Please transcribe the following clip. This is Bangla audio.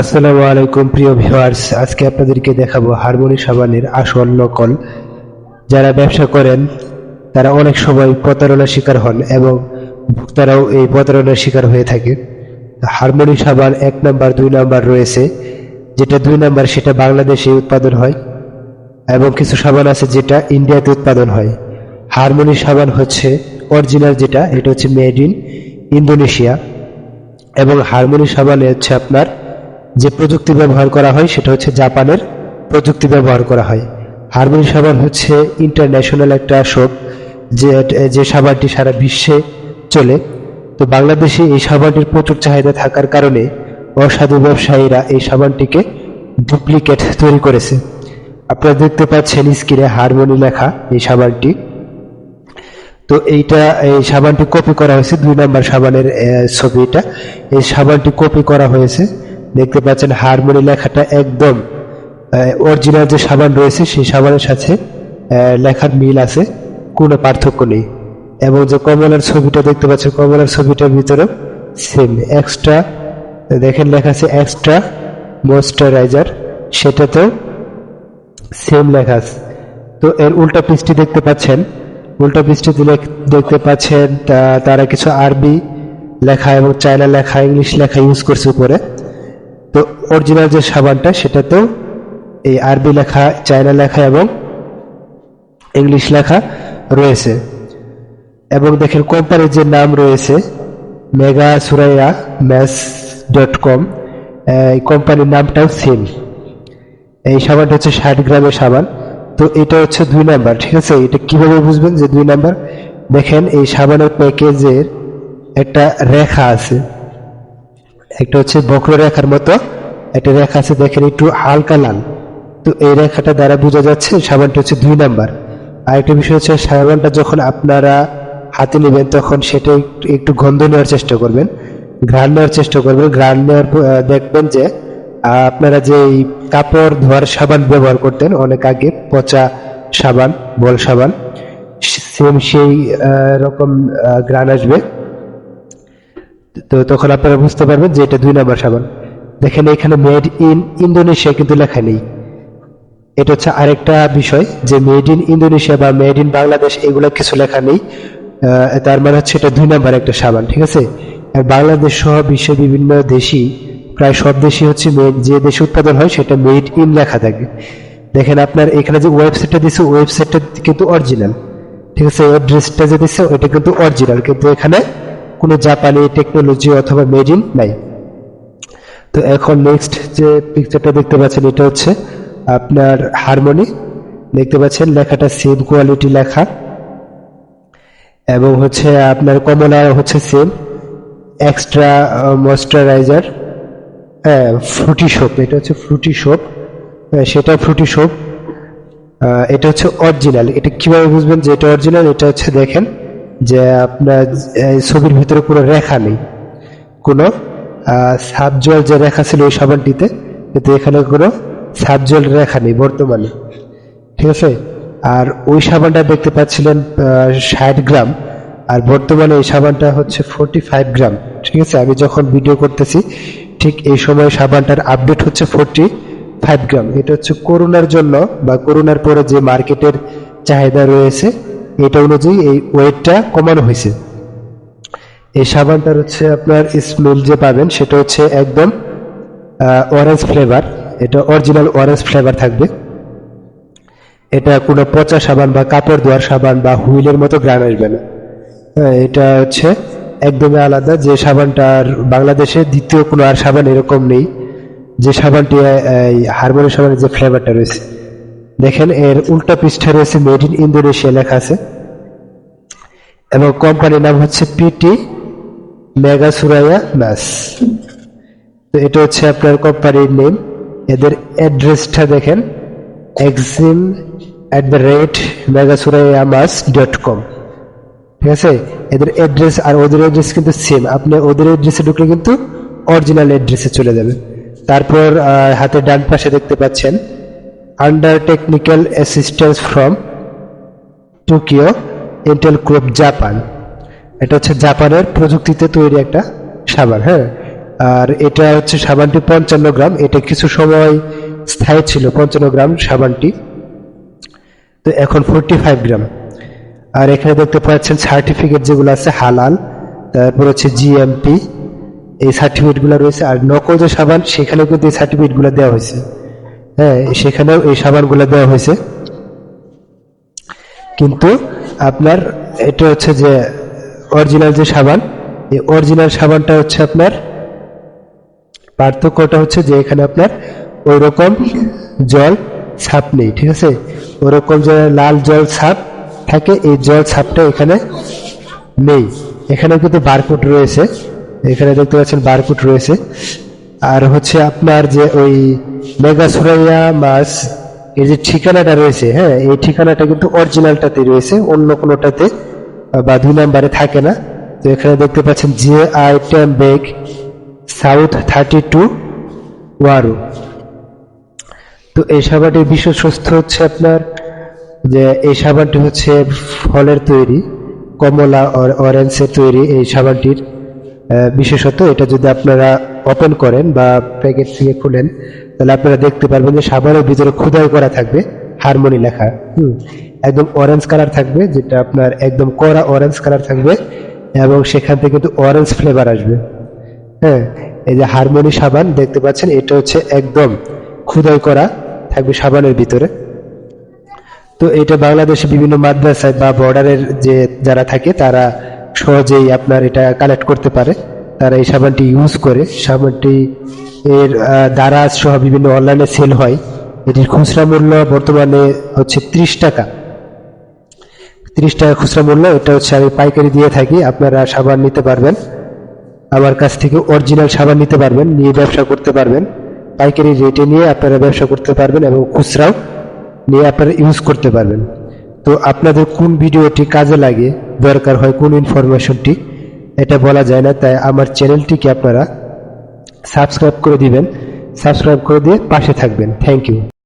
আসসালামু আলাইকুম, প্রিয় ভিউয়ার্স। আজকে আপনাদেরকে দেখাবো হারমোনি সাবানের আসল নকল। যারা ব্যবসা করেন, তারা অনেক সময় প্রতারণার শিকার হন এবং ভোক্তারাও এই প্রতারণার শিকার হয়ে থাকে। হারমোনি সাবান এক নাম্বার, দুই নাম্বার রয়েছে। যেটা দুই নাম্বার, সেটা বাংলাদেশে উৎপাদন হয় এবং কিছু সাবান আছে যেটা ইন্ডিয়াতে উৎপাদন হয়। হারমোনি সাবান হচ্ছে অরিজিনাল যেটা, এটা হচ্ছে মেড ইন ইন্দোনেশিয়া এবং হারমোনি সাবানে হচ্ছে আপনার যে প্রযুক্তি ব্যবহার করা হয় সেটা হচ্ছে জাপানের প্রযুক্তি ব্যবহার করা হয়। হারমোনি সাবান হচ্ছে ইন্টারন্যাশনাল একটা শপ যে যে সাবানটি সারা বিশ্বে চলে। তো বাংলাদেশে এই সাবানটির প্রচুর চাহিদা থাকার কারণে অসাধু ব্যবসায়ীরা এই সাবানটিকে ডুপ্লিকেট তৈরি করেছে। আপনারা দেখতে পাচ্ছেন স্ক্রিনে হারমোনি লেখা এই সাবানটি। তো এইটা, এই সাবানটি কপি করা হয়েছে, দুই নম্বর সাবানের ছবি এটা এই সাবানটি কপি করা হয়েছে। দেখতে পাচ্ছেন হারমোনি লেখাটা একদম অরিজিনাল যে সাবান রয়েছে, সেই সাবানের সাথে লেখার মিল আছে, কোনো পার্থক্য নেই। এবং যে কমলার ছবিটা দেখতে পাচ্ছেন, কমলার ছবিটার ভিতরে সেম এক্সট্রা দেখেন লেখা আছে এক্সট্রা ময়েশ্চারাইজার সেটাতেও সেম লেখা আছে। তো এর উল্টা পৃষ্ঠটি দেখতে পাচ্ছেন, উল্টা পৃষ্ঠটি দেখতে পাচ্ছেন তারা কিছু আরবি লেখা এবং চায়না লেখা, ইংলিশ লেখা ইউজ করছে উপরে। তো অরিজিনাল যে সাবানটা সেটাতেও এই আরবি লেখা, চায়না লেখা এবং ইংলিশ লেখা রয়েছে। এবং দেখেন কোম্পানির যে নাম রয়েছে Mega Suraiya mass dot com এই কোম্পানির নামটাও সেম এই সাবানটা হচ্ছে ষাট গ্রামের সাবান। তো এটা হচ্ছে দুই নাম্বার, ঠিক আছে? এটা কীভাবে বুঝবেন যে দুই নাম্বার? দেখেন এই সাবানের প্যাকেজের একটা রেখা আছে। একটা হচ্ছে বক্ররেখার মতো, একটা রেখা আছে দেখেন একটু হালকা লাল। তো এই রেখাটা দ্বারা বোঝা যাচ্ছে সাবানটা হচ্ছে দুই নাম্বার। আর একটা বিষয় হচ্ছে সাবানটা যখন আপনারা হাতে নেবেন তখন সেটা একটু- গন্ধ নেওয়ার চেষ্টা করবেন, ঘ্রাণ নেওয়ার চেষ্টা করবেন। ঘ্রাণ নেওয়ার দেখবেন যে আপনারা যে কাপড় ধোয়ার সাবান ব্যবহার করতেন, অনেক আগে পচা সাবান, বল সাবান সেম সেই রকম ঘ্রাণ আসবে। তো তখন আপনারা বুঝতে পারবেন যে এটা দুই নাম্বার সাবান। দেখেন এখানে মেড ইন ইন্দোনেশিয়া কিন্তু লেখা নেই। এটা হচ্ছে আরেকটা বিষয় যে মেড ইন ইন্দোনেশিয়া বা মেড ইন বাংলাদেশ এগুলো কিছু লেখা নেই। তার মানে হচ্ছে এটা দুই নাম্বার একটা সাবান, ঠিক আছে? আর বাংলাদেশ সহ বিশ্বের বিভিন্ন দেশই, প্রায় সব দেশই হচ্ছে যে দেশে উৎপাদন হয় সেটা মেড ইন লেখা থাকে। দেখেন আপনার এখানে যে ওয়েবসাইটটা দিচ্ছে ওয়েবসাইটটা কিন্তু অরিজিনাল ঠিক আছে? অ্যাড্রেসটা যে দিচ্ছে ওটা কিন্তু অরিজিনাল কিন্তু এখানে কোনো জাপানি টেকনোলজি অথবা মেড ইন নাই। তো এখন নেক্সট যে পিকচারটা দেখতে পাচ্ছেন, এটা হচ্ছে আপনার হারমোনি দেখতে পাচ্ছেন, লেখাটা সেম কোয়ালিটি লেখা। এবং হচ্ছে আপনার কমলা হচ্ছে সেম এক্সট্রা ময়েশ্চারাইজার হ্যাঁ ফ্রুটি সোপ এটা হচ্ছে ফ্রুটি সোপ সেটা ফ্রুটি সোপ এটা হচ্ছে অরিজিনাল এটা কীভাবে বুঝবেন যে এটা অরিজিনাল এটা হচ্ছে দেখেন যে আপনার ছবির ভিতরে কোনো রেখা নেই। কোনো সাবজল যে রেখা ছিল ওই সাবানটিতে, কিন্তু এখানে কোনো সাবজল রেখা নেই বর্তমানে। ঠিক আছে? আর ওই সাবানটা দেখতে পাচ্ছিলেন ষাট গ্রাম। আর বর্তমানে এই সাবানটা হচ্ছে ফোরটি ফাইভ গ্রাম। ঠিক আছে? আমি যখন ভিডিও করতেছি, ঠিক এই সময় সাবানটার আপডেট হচ্ছে ফোরটি ফাইভ গ্রাম। এটা হচ্ছে করোনার জন্য বা করোনার পরে যে মার্কেটের চাহিদা রয়েছে এটা অনুযায়ী এই ওয়েটটা কমানো হয়েছে। এই সাবানটার হচ্ছে আপনার স্মেল যে পাবেন সেটা হচ্ছে একদম অরেঞ্জ ফ্লেভার এটা অরিজিনাল অরেঞ্জ ফ্লেভার থাকবে। এটা কোনো পচা সাবান বা কাপড় ধোয়ার সাবান বা হুইলের মতো গ্রান আসবে না। হ্যাঁ, এটা হচ্ছে একদমই আলাদা। যে সাবানটার বাংলাদেশে দ্বিতীয় কোনো আর সাবান এরকম নেই। যে সাবানটি হারমোনিয়াম সাবানের যে ফ্লেভারটা রয়েছে। দেখেন এর উল্টা পৃষ্ঠা রয়েছে মেড ইন ইন্দোনেশিয়া লেখা আছে। এবং কোম্পানির নাম হচ্ছে পিটি মেগা সুরাইয়া মাস তো এটা হচ্ছে আপনার কোম্পানির নেম এদের অ্যাড্রেসটা দেখেন Exim at the rate Mega Suraiya mass dot com ঠিক আছে? এদের অ্যাড্রেস আর ওদের অ্যাড্রেস কিন্তু সেম আপনি ওদের অ্যাড্রেসে ঢুকলে কিন্তু অরিজিনাল অ্যাড্রেসে চলে যাবে। তারপর হাতের ডান পাশে দেখতে পাচ্ছেন under technical assistance from Tokyo Intel group Japan এটা হচ্ছে জাপানের প্রযুক্তিতে তৈরি একটা সাবান হ্যাঁ? আর এটা হচ্ছে সাবানটি পঞ্চান্ন গ্রাম। এটা কিছু সময় স্থায়ী ছিল, পঞ্চান্ন গ্রাম সাবানটি। তো এখন ফোরটি ফাইভ গ্রাম। আর এখানে দেখতে পাচ্ছেন সার্টিফিকেট যেগুলো আছে, হালাল। তারপর হচ্ছে জিএমপি এই সার্টিফিকেটগুলো রয়েছে। আর নকল যে সাবান, সেখানেও কিন্তু এই সার্টিফিকেটগুলো দেওয়া হয়েছে। হ্যাঁ সেখানেও এই সাবানগুলো দেওয়া হয়েছে। কিন্তু আপনার এটা হচ্ছে যে অরিজিনাল যে সাবান, এই অরিজিনাল সাবানটা হচ্ছে আপনার পার্থক্যটা হচ্ছে যে এখানে আপনার ওই রকম জল ছাপ নেই, ঠিক আছে? ওরকম যে লাল জল ছাপ থাকে, এই জল ছাপটা এখানে নেই। এখানে কিন্তু বারকোড রয়েছে। এখানে দেখতে পাচ্ছেন বারকোড রয়েছে। আর হচ্ছে আপনার যে ওই মেগাসুরাইয়া মাছ এর যে ঠিকানাটা রয়েছে হ্যাঁ এই ঠিকানাটা কিন্তু অরিজিনালটাতে রয়েছে, অন্য কোনোটাতে বা দুই নাম্বারে থাকে না। তো এখানে দেখতে পাচ্ছেন জে আই টেন বেগ সাউথ থার্টি টু ওয়ারু। তো এই সাবানটির বিশ্বস্ত হচ্ছে আপনার, যে এই সাবানটি হচ্ছে ফলের তৈরি, কমলা অরেঞ্জের তৈরি এই সাবানটির বিশেষত এটা যদি আপনারা ওপেন করেন বা প্যাকেট থেকে খুলেন, তাহলে আপনারা দেখতে পারবেন যে সাবানের ভিতরে খোদাই করা থাকবে হারমোনি লেখা। হুম, একদম অরেঞ্জ কালার থাকবে, যেটা আপনার একদম কড়া অরেঞ্জ কালার থাকবে এবং সেখান থেকে কিন্তু অরেঞ্জ ফ্লেভার আসবে। হ্যাঁ এই যে হারমোনি সাবান দেখতে পাচ্ছেন, এটা হচ্ছে একদম খোদাই করা থাকবে সাবানের ভিতরে। তো এটা বাংলাদেশে বিভিন্ন মাদ্রাসায় বা বর্ডারের যে যারা থাকে, তারা সহজেই আপনার এটা কালেক্ট করতে পারে। তারা এই সাবানটি ইউজ করে। সাবানটি এর দারাজ সহ বিভিন্ন অনলাইনে সেল হয়। এটির খুচরা মূল্য বর্তমানে হচ্ছে ত্রিশ টাকা। ত্রিশ টাকা খুচরা মূল্য, এটা হচ্ছে আমি পাইকারি দিয়ে থাকি, আপনারা সাবান নিতে পারবেন। আমার কাছ থেকে অরিজিনাল সাবান নিতে পারবেন, নিয়ে ব্যবসা করতে পারবেন। পাইকারি রেটে নিয়ে আপনারা ব্যবসা করতে পারবেন এবং খুচরাও নিয়ে আপনারা ইউজ করতে পারবেন। তো আপনাদের কোন ভিডিওটি কাজে লাগে, দরকার হয় কোন ইনফরমেশনটি এটা বলা যায় না, তাই আমার চ্যানেলটিকে আপনারা সাবস্ক্রাইব করে দিবেন। সাবস্ক্রাইব করে দিয়ে পাশে থাকবেন। Thank you